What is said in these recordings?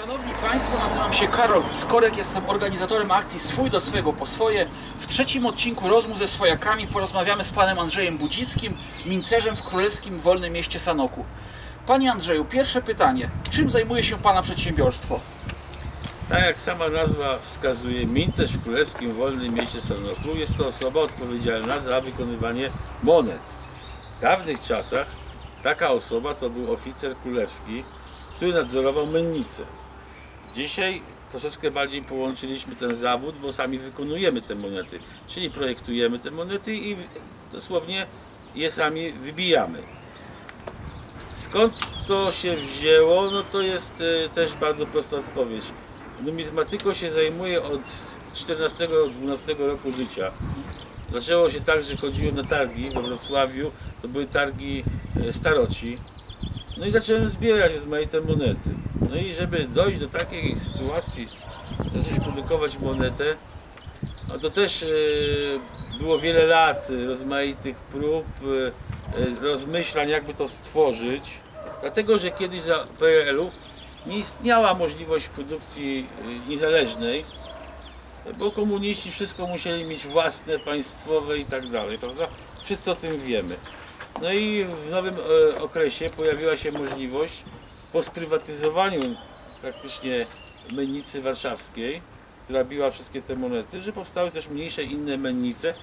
Szanowni Państwo, nazywam się Karol Skorek, jestem organizatorem akcji Swój do swojego po swoje. W trzecim odcinku rozmów ze swojakami porozmawiamy z panem Andrzejem Budzickim, mincerzem w królewskim wolnym mieście Sanoku. Panie Andrzeju, pierwsze pytanie. Czym zajmuje się pana przedsiębiorstwo? Tak jak sama nazwa wskazuje, mincerz w Królewskim Wolnym Mieście Sanoku jest to osoba odpowiedzialna za wykonywanie monet. W dawnych czasach taka osoba to był oficer królewski, który nadzorował mennicę. Dzisiaj troszeczkę bardziej połączyliśmy ten zawód, bo sami wykonujemy te monety, czyli projektujemy te monety i dosłownie je sami wybijamy. Skąd to się wzięło? No to jest e, też bardzo prosta odpowiedź. Numizmatyką się zajmuję od 14-12 roku życia. Zaczęło się tak, że chodziłem na targi we Wrocławiu, to były targi e, staroci. No i zacząłem zbierać rozmaite monety. No i żeby dojść do takiej sytuacji, zacząć produkować monetę, no to też e, było wiele lat e, rozmaitych prób, e, rozmyślań, jakby to stworzyć. Dlatego, że kiedyś za PRL-u nie istniała możliwość produkcji niezależnej, bo komuniści wszystko musieli mieć własne, państwowe i tak dalej, prawda? Wszyscy o tym wiemy. No i w nowym e, okresie pojawiła się możliwość po sprywatyzowaniu praktycznie mennicy warszawskiej, która biła wszystkie te monety, że powstały też mniejsze inne mennice,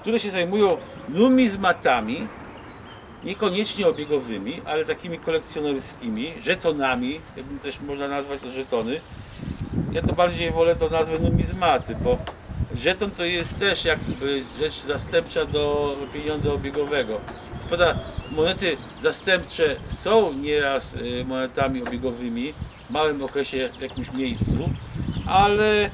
które się zajmują numizmatami, niekoniecznie obiegowymi, ale takimi kolekcjonerskimi, żetonami, jakby też można nazwać to żetony. Ja to bardziej wolę to nazwę numizmaty, bo żeton to jest też jakby rzecz zastępcza do pieniądza obiegowego. Prawda monety zastępcze są nieraz y, monetami obiegowymi w małym okresie w jakimś miejscu, ale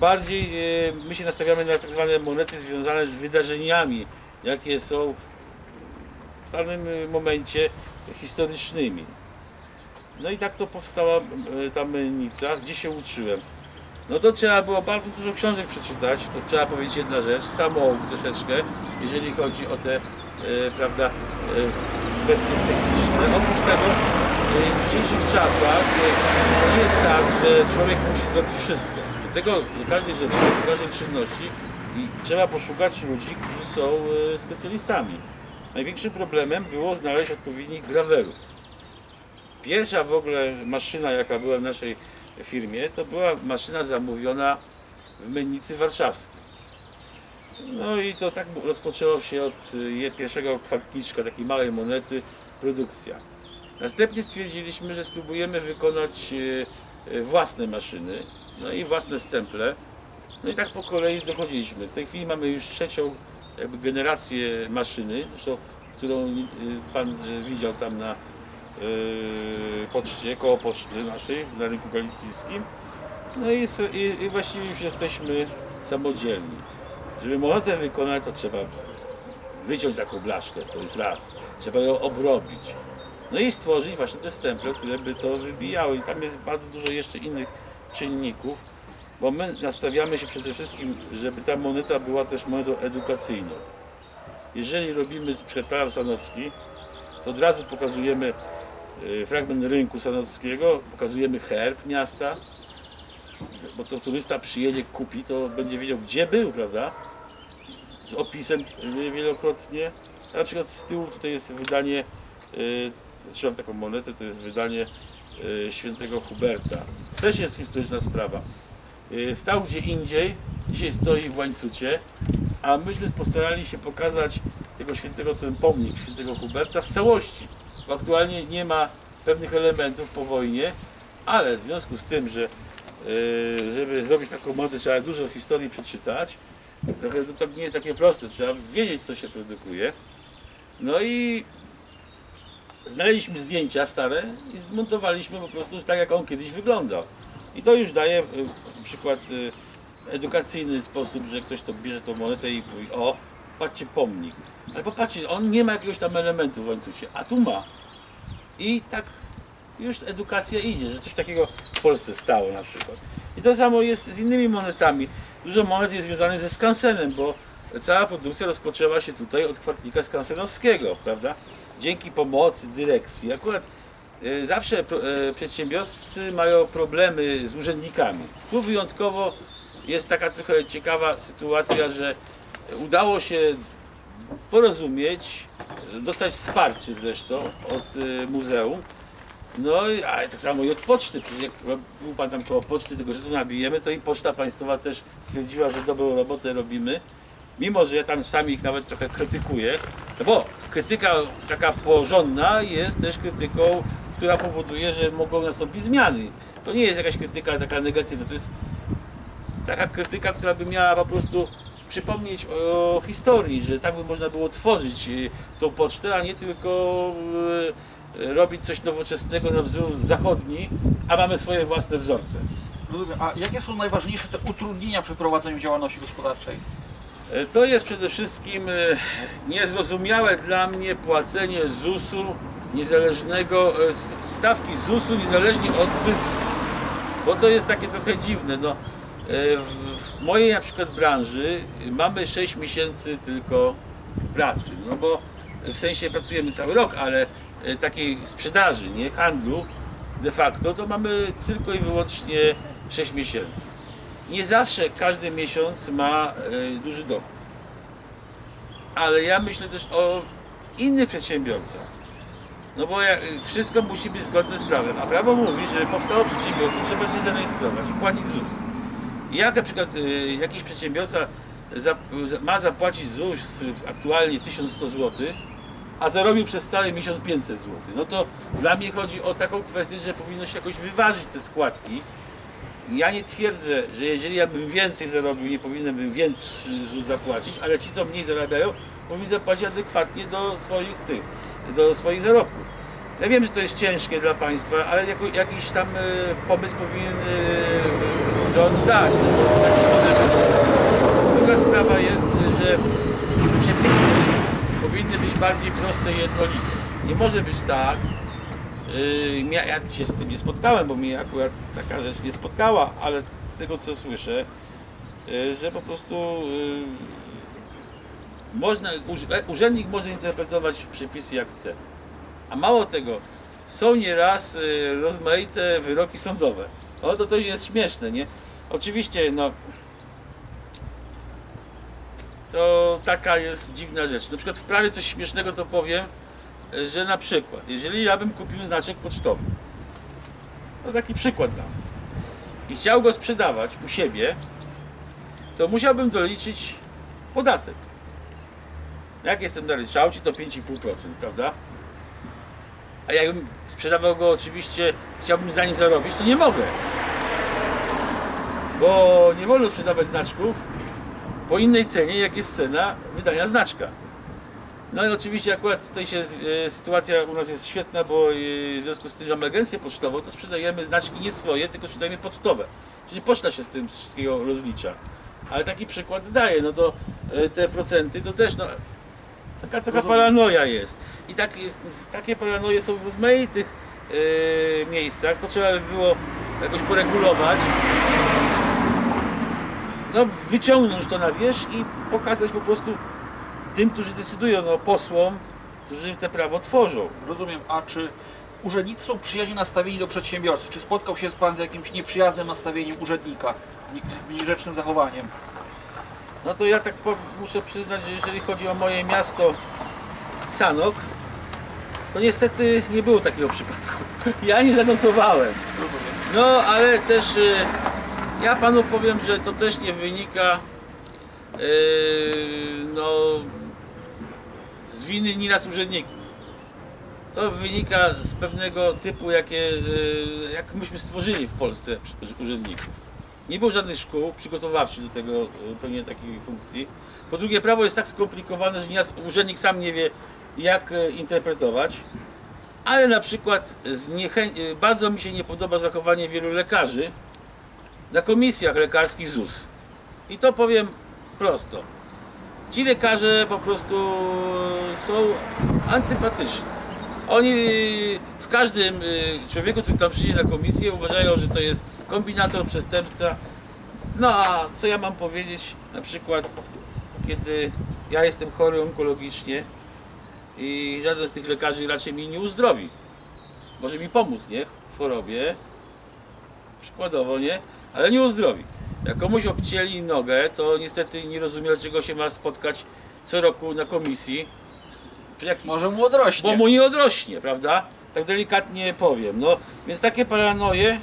bardziej y, my się nastawiamy na tak zwane monety związane z wydarzeniami, jakie są w danym y, momencie historycznymi. No i tak to powstała ta mennica, gdzie się uczyłem. No to trzeba było bardzo dużo książek przeczytać, to trzeba powiedzieć jedna rzecz, samouk troszeczkę, jeżeli chodzi o te, prawda, e, kwestie techniczne. Oprócz tego e, w dzisiejszych czasach nie jest tak, że człowiek musi zrobić wszystko. Do tego, do każdej rzeczy, do każdej czynności trzeba poszukać ludzi, którzy są specjalistami. Największym problemem było znaleźć odpowiednich grawerów. Pierwsza w ogóle maszyna, jaka była w naszej firmie, to była maszyna zamówiona w Mennicy Warszawskiej. No i to tak rozpoczęło się od y, pierwszego kwartniczka, takiej małej monety, produkcja. Następnie stwierdziliśmy, że spróbujemy wykonać y, y, własne maszyny, no i własne stemple. No i tak po kolei dochodziliśmy. W tej chwili mamy już trzecią jakby generację maszyny, zresztą, którą Pan widział tam na poczcie, koło poczty naszej na rynku galicyjskim. No i, i, i właściwie już jesteśmy samodzielni. Żeby monetę wykonać, to trzeba wyciąć taką blaszkę, to jest raz. Trzeba ją obrobić. No i stworzyć właśnie te stemple, które by to wybijały. I tam jest bardzo dużo jeszcze innych czynników, bo my nastawiamy się przede wszystkim, żeby ta moneta była też monetą edukacyjną. Jeżeli robimy przetarg sanocki, to od razu pokazujemy y, fragment rynku sanockiego, pokazujemy herb miasta, bo to turysta przyjedzie, kupi, to będzie wiedział gdzie był, prawda? Z opisem y, wielokrotnie. A na przykład z tyłu tutaj jest wydanie, y, trzymam taką monetę, to jest wydanie y, świętego Huberta. Też jest historyczna sprawa. Y, Stał gdzie indziej, dzisiaj stoi w łańcucie, a myśmy postarali się pokazać tego świętego, ten pomnik świętego Huberta w całości. Bo aktualnie nie ma pewnych elementów po wojnie, ale w związku z tym, że yy, żeby zrobić taką monetę trzeba dużo historii przeczytać, trochę no, to nie jest takie proste, trzeba wiedzieć co się produkuje. No i znaleźliśmy zdjęcia stare i zmontowaliśmy po prostu tak jak on kiedyś wyglądał. I to już daje y, przykład y, edukacyjny sposób, że ktoś to bierze tą monetę i mówi, o, patrzcie pomnik. Ale popatrzcie, on nie ma jakiegoś tam elementu w łańcucie, a tu ma. I tak już edukacja idzie, że coś takiego w Polsce stało na przykład. I to samo jest z innymi monetami. Dużo monet jest związanych ze skansenem, bo cała produkcja rozpoczęła się tutaj od kwartnika skansenowskiego, prawda? Dzięki pomocy dyrekcji. Akurat y, zawsze e, przedsiębiorcy mają problemy z urzędnikami. Tu wyjątkowo jest taka trochę ciekawa sytuacja, że udało się porozumieć, dostać wsparcie zresztą od y, muzeum. No, ale tak samo i od poczty, przecież jak był pan tam koło poczty, tego że tu nabijemy, to i poczta państwowa też stwierdziła, że dobrą robotę robimy. Mimo, że ja tam sami ich nawet trochę krytykuję, no bo krytyka taka porządna jest też krytyką, która powoduje, że mogą nastąpić zmiany. To nie jest jakaś krytyka taka negatywna, to jest taka krytyka, która by miała po prostu przypomnieć o historii, że tak by można było tworzyć y, tą pocztę, a nie tylko y, robić coś nowoczesnego na wzór zachodni, a mamy swoje własne wzorce. A jakie są najważniejsze te utrudnienia przy prowadzeniu działalności gospodarczej? E, To jest przede wszystkim e, niezrozumiałe dla mnie płacenie ZUS-u niezależnego, e, st- stawki ZUS-u niezależnie od zysku. Bo to jest takie trochę dziwne. No, w mojej na przykład branży mamy 6 miesięcy tylko pracy. No bo w sensie pracujemy cały rok, ale takiej sprzedaży, nie handlu de facto, to mamy tylko i wyłącznie 6 miesięcy. Nie zawsze każdy miesiąc ma e, duży dochód. Ale ja myślę też o innych przedsiębiorcach. No bo jak, wszystko musi być zgodne z prawem. A prawo mówi, że powstało przedsiębiorstwo, trzeba się zarejestrować i płacić ZUS. Jak na przykład jakiś przedsiębiorca ma zapłacić ZUS aktualnie 1100 zł, a zarobił przez cały miesiąc 500 zł, no to dla mnie chodzi o taką kwestię, że powinno się jakoś wyważyć te składki. Ja nie twierdzę, że jeżeli ja bym więcej zarobił, nie powinienem bym więcej zapłacić, ale ci, co mniej zarabiają, powinni zapłacić adekwatnie do swoich tych, do swoich zarobków. Ja wiem, że to jest ciężkie dla państwa, ale jako, jakiś tam e, pomysł powinien e, rząd dać. Druga sprawa jest, że przepisy powinny być bardziej proste i jednolite. Nie może być tak, Yy, ja, się z tym nie spotkałem, bo mnie akurat taka rzecz nie spotkała, ale z tego co słyszę, yy, że po prostu yy, można, urz- urzędnik może interpretować przepisy jak chce. A mało tego, są nieraz yy, rozmaite wyroki sądowe. O to to jest śmieszne, nie? Oczywiście, no. To taka jest dziwna rzecz. Na przykład w prawie coś śmiesznego to powiem, że na przykład, jeżeli ja bym kupił znaczek pocztowy, to taki przykład dam, i chciał go sprzedawać u siebie, to musiałbym doliczyć podatek. Jak jestem na ryczałcie, to 5,5%, prawda? A jakbym sprzedawał go oczywiście, chciałbym za nim zarobić, to nie mogę. Bo nie wolno sprzedawać znaczków po innej cenie, jak jest cena wydania znaczka. No i oczywiście akurat tutaj się e, sytuacja u nas jest świetna, bo e, w związku z tym, że mamy agencję pocztową, to sprzedajemy znaczki nie swoje, tylko sprzedajemy pocztowe. Czyli poczta się z tym wszystkiego rozlicza. Ale taki przykład daje, no to e, te procenty to też no, taka, taka paranoja jest. I tak, takie paranoje są w rozmaitych miejscach, to trzeba by było jakoś poregulować. No, wyciągnąć to na wierzch i pokazać po prostu tym, którzy decydują, no posłom, którzy te prawo tworzą. Rozumiem. A czy urzędnicy są przyjaźnie nastawieni do przedsiębiorców? Czy spotkał się Pan z jakimś nieprzyjaznym nastawieniem urzędnika, niegrzecznym zachowaniem? No to ja tak muszę przyznać, że jeżeli chodzi o moje miasto Sanok, to niestety nie było takiego przypadku. Ja nie zanotowałem. No, ale też y, ja panu powiem, że to też nie wynika y, no, z winy nieraz urzędników. To wynika z pewnego typu, jakie, y, jak myśmy stworzyli w Polsce urzędników. Nie było żadnych szkół przygotowawczych do tego y, pełnienia takiej funkcji. Po drugie, prawo jest tak skomplikowane, że nieraz urzędnik sam nie wie, jak y, interpretować. Ale na przykład z niechę- y, bardzo mi się nie podoba zachowanie wielu lekarzy na komisjach lekarskich ZUS. I to powiem prosto. Ci lekarze po prostu są antypatyczni. Oni w każdym y, człowieku, który tam przyjdzie na komisję, uważają, że to jest kombinator, przestępca. No a co ja mam powiedzieć na przykład, kiedy ja jestem chory onkologicznie i żaden z tych lekarzy raczej mnie nie uzdrowi. może mi pomóc, nie? W chorobie, przykładowo, nie? Ale nie uzdrowi. Jak komuś obcięli nogę, to niestety nie rozumie, dlaczego się ma spotkać co roku na komisji. Może mu odrośnie. bo mu nie odrośnie, prawda? Tak delikatnie powiem. No, więc takie paranoje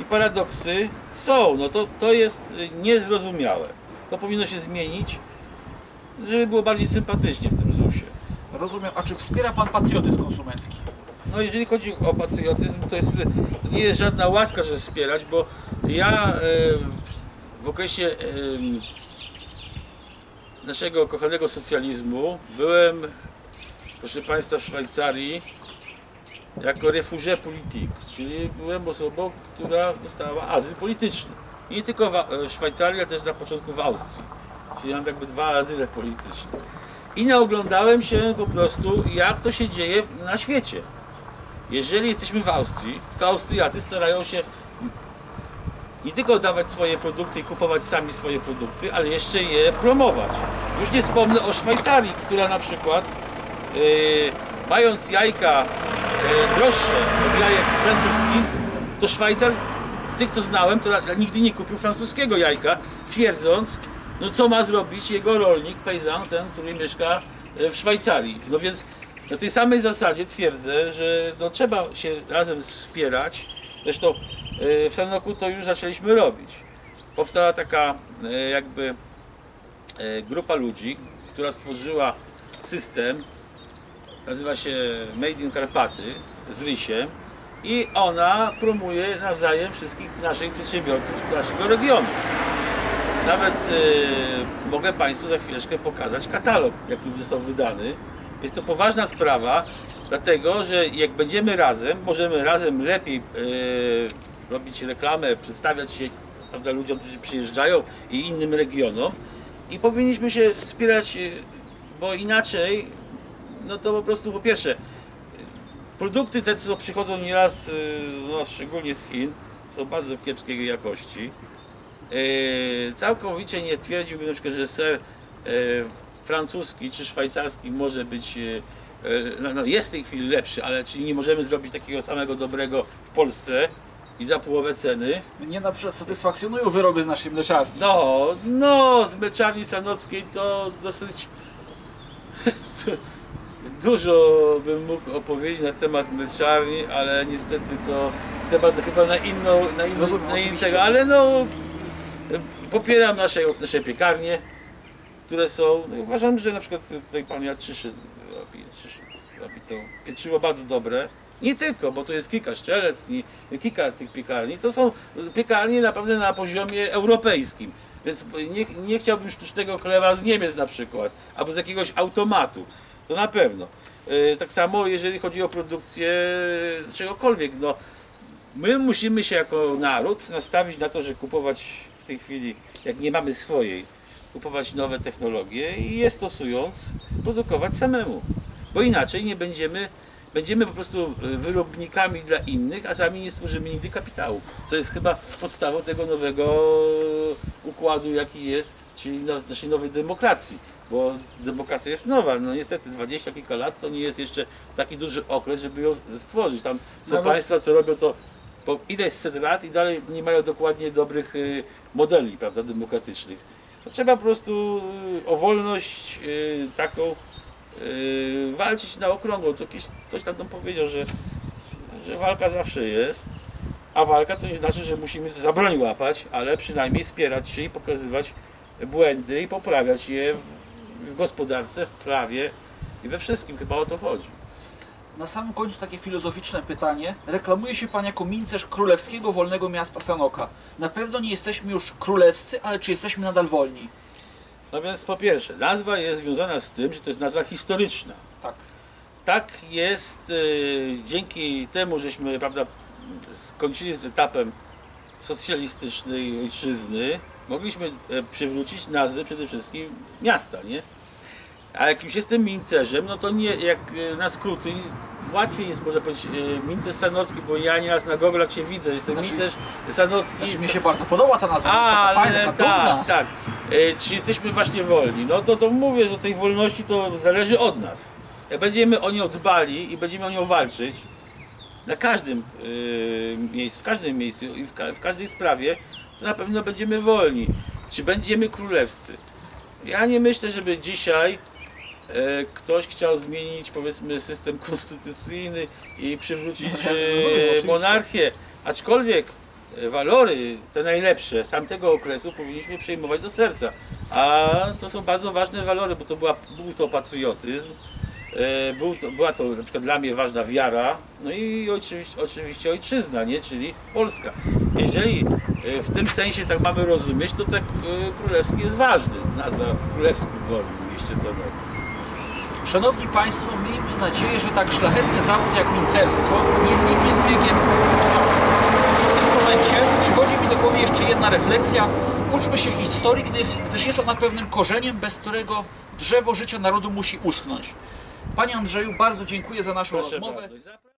i paradoksy są. No to, to jest y, niezrozumiałe. To powinno się zmienić, żeby było bardziej sympatycznie w tym ZUS-ie. Rozumiem. A czy wspiera pan patriotyzm konsumencki? No jeżeli chodzi o patriotyzm, to, jest, to nie jest żadna łaska, żeby wspierać, bo ja e, w okresie e, naszego kochanego socjalizmu byłem, proszę Państwa, w Szwajcarii jako refugee politique, czyli byłem osobą, która dostała azyl polityczny. Nie tylko e, w Szwajcarii, ale też na początku w Austrii. Czyli mam jakby dwa azyle polityczne. I naoglądałem się po prostu, jak to się dzieje na świecie. Jeżeli jesteśmy w Austrii, to Austriacy starają się nie tylko dawać swoje produkty i kupować sami swoje produkty, ale jeszcze je promować. Już nie wspomnę o Szwajcarii, która na przykład yy, mając jajka yy, droższe od jajek francuskich, to Szwajcar z tych co znałem, to nigdy nie kupił francuskiego jajka, twierdząc, no co ma zrobić jego rolnik, pejzan, ten, który mieszka e, w Szwajcarii. No więc na tej samej zasadzie twierdzę, że no, trzeba się razem wspierać. Zresztą e, w Sanoku to już zaczęliśmy robić. Powstała taka e, jakby e, grupa ludzi, która stworzyła system, nazywa się Made in Karpaty z Rysiem i ona promuje nawzajem wszystkich naszych przedsiębiorców z naszego regionu. Nawet e, mogę Państwu za chwileczkę pokazać katalog, jaki został wydany. Jest to poważna sprawa, dlatego że jak będziemy razem, możemy razem lepiej e, robić reklamę, przedstawiać się prawda, ludziom, którzy przyjeżdżają i innym regionom. I powinniśmy się wspierać, e, bo inaczej, no to po prostu po pierwsze, produkty te, co przychodzą nieraz, e, no, szczególnie z Chin, są bardzo kiepskiej jakości. E, całkowicie nie twierdziłbym na przykład, że ser e, francuski czy szwajcarski może być, e, e, no, no jest w tej chwili lepszy, ale czyli nie możemy zrobić takiego samego dobrego w Polsce i za połowę ceny. Mnie na przykład satysfakcjonują wyroby z naszej mleczarni. No, no, z mleczarni sanockiej to dosyć dużo bym mógł opowiedzieć na temat mleczarni, ale niestety to temat chyba na inną, na inną, Rozumiem, na tego, ale no popieram nasze, nasze piekarnie, które są, no, uważam, że na przykład tutaj pan Jaczyszyn robi, robi to pieczywo bardzo dobre. Nie tylko, bo to jest kilka szczelec i kilka tych piekarni. To są piekarnie naprawdę na poziomie europejskim. Więc nie, nie chciałbym sztucznego chleba z Niemiec na przykład, albo z jakiegoś automatu. To na pewno. Yy, Tak samo jeżeli chodzi o produkcję czegokolwiek. No, my musimy się jako naród nastawić na to, że kupować w tej chwili, jak nie mamy swojej, kupować nowe technologie i je stosując, produkować samemu. Bo inaczej nie będziemy, będziemy po prostu y, wyrobnikami dla innych, a sami nie stworzymy nigdy kapitału. Co jest chyba podstawą tego nowego układu, jaki jest, czyli no- naszej nowej demokracji. Bo demokracja jest nowa, no niestety 20 kilka lat to nie jest jeszcze taki duży okres, żeby ją stworzyć. Tam są Nawet- państwa, co robią to po ileś set lat i dalej nie mają dokładnie dobrych y, modeli prawda, demokratycznych. No, trzeba po prostu y, o wolność y, taką y, walczyć na okrągło. To kiedyś ktoś tam powiedział, że, że walka zawsze jest, a walka to nie znaczy, że musimy za broń łapać, ale przynajmniej wspierać się i pokazywać błędy i poprawiać je w gospodarce, w prawie i we wszystkim. Chyba o to chodzi. Na samym końcu takie filozoficzne pytanie. Reklamuje się Pan jako mincerz królewskiego wolnego miasta Sanoka. Na pewno nie jesteśmy już królewscy, ale czy jesteśmy nadal wolni? No więc po pierwsze, nazwa jest związana z tym, że to jest nazwa historyczna. Tak. Tak jest y, dzięki temu, żeśmy prawda, skończyli z etapem socjalistycznej ojczyzny, mogliśmy e, przywrócić nazwę przede wszystkim miasta, nie? A jak już jestem mincerzem, no to nie, jak e, na skróty, łatwiej jest może powiedzieć e, mincerz sanocki, bo ja nieraz na goglach się widzę, jestem Znaczy- mincerz sanocki. Znaczy, mi się bardzo podoba ta nazwa, jest taka fajna, dumna. tak, tak. E, Czy jesteśmy właśnie wolni? No to, to mówię, że tej wolności to zależy od nas. Jak będziemy o nią dbali i będziemy o nią walczyć, na każdym miejscu, w każdym miejscu i w, ka- w każdej sprawie, to na pewno będziemy wolni. Czy będziemy królewscy? Ja nie myślę, żeby dzisiaj ktoś chciał zmienić powiedzmy system konstytucyjny i przywrócić No, e, monarchię, aczkolwiek e, walory te najlepsze z tamtego okresu powinniśmy przejmować do serca. A to są bardzo ważne walory, bo to była, był to patriotyzm, e, był to, była to na przykład dla mnie ważna wiara, no i oczywiście, oczywiście ojczyzna, nie? czyli Polska. Jeżeli e, w tym sensie tak mamy rozumieć, to tak e, królewski jest ważny, nazwa w królewskim wolnym mieście Sonoru. Szanowni Państwo, miejmy nadzieję, że tak szlachetny zawód jak mincerstwo nie zniknie z biegiem czasu. W tym momencie przychodzi mi do głowy jeszcze jedna refleksja. Uczmy się historii, gdyż, jest ona pewnym korzeniem, bez którego drzewo życia narodu musi uschnąć. Panie Andrzeju, bardzo dziękuję za naszą Proszę rozmowę. bardzo.